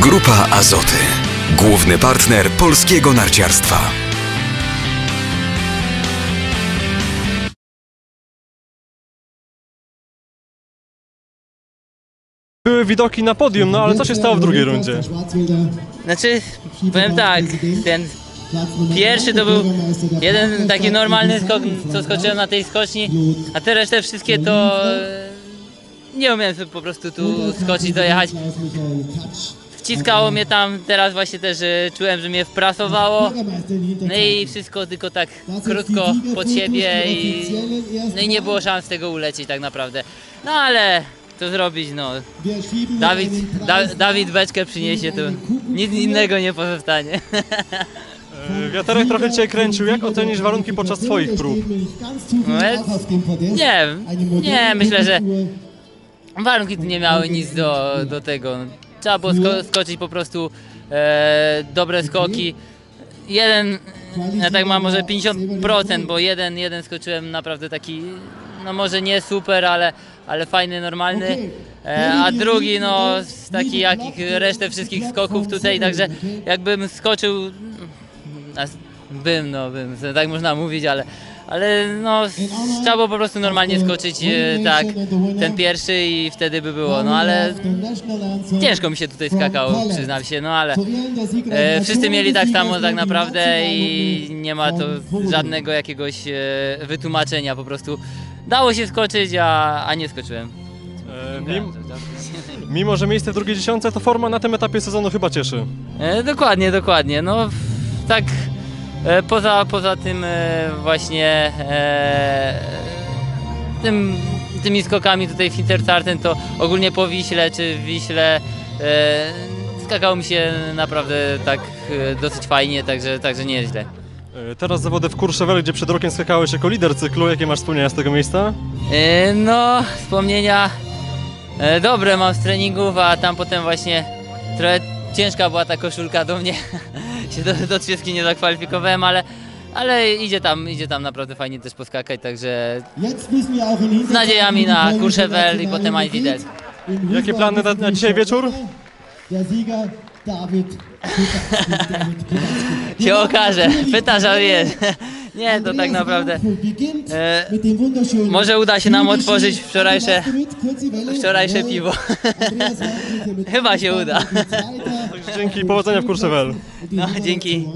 Grupa Azoty. Główny partner polskiego narciarstwa. Były widoki na podium, no ale co się stało w drugiej rundzie? Znaczy, powiem tak, ten pierwszy to był jeden taki normalny skok, co skoczyłem na tej skoczni, a te resztę wszystkie to e, nie umiem sobie po prostu tu skoczyć, dojechać. Wciskało mnie tam, teraz właśnie też czułem, że mnie wprasowało. No i wszystko tylko tak krótko pod siebie i, no i nie było szans tego ulecieć tak naprawdę. No ale co zrobić, no. Dawid, da, Dawid beczkę przyniesie, to nic innego nie pozostanie. E, Wiaterek trochę Cię kręcił. Jak ocenisz warunki podczas Twoich prób? Nie, nie, myślę, że warunki tu nie miały nic do, do tego. Trzeba było sko- skoczyć po prostu e, dobre skoki. Jeden, ja tak mam może 50%, bo jeden, jeden skoczyłem naprawdę taki, no może nie super, ale, ale fajny, normalny. E, a drugi, no taki jak ich resztę wszystkich skoków tutaj, także jakbym skoczył, bym, no bym, tak można mówić, ale, ale no trzeba było po prostu normalnie skoczyć e, tak, ten pierwszy i wtedy by było, no ale ciężko mi się tutaj skakało, przyznam się, no ale e, wszyscy mieli tak samo tak naprawdę i nie ma to żadnego jakiegoś e, wytłumaczenia, po prostu dało się skoczyć, a, a nie skoczyłem. E, Mim, mimo, że miejsce w drugiej dziesiątce, to forma na tym etapie sezonu chyba cieszy. E, dokładnie, dokładnie. No tak e, poza, poza tym e, właśnie e, tym, tymi skokami tutaj w Intertarten to ogólnie po Wiśle czy w Wiśle e, skakało mi się naprawdę tak e, dosyć fajnie, także, także nie jest źle. E, Teraz zawody w Courchevel, gdzie przed rokiem skakałeś jako lider cyklu. Jakie masz wspomnienia z tego miejsca? E, No, wspomnienia e, dobre mam z treningów, a tam potem właśnie trochę ciężka była ta koszulka do mnie. się do, do trzydzieski nie zakwalifikowałem, ale, ale idzie tam, idzie tam naprawdę fajnie też poskakać, także Z nadziejami na Courchevel i potem Eindhoven. Jakie plany na, na dzisiaj wieczór? się okaże. Pytasz, a wiesz. Nie, to tak naprawdę. E, może uda się nam otworzyć wczorajsze, wczorajsze piwo. Chyba się uda. Dzięki, powodzenia w Courchevel. No, dzięki.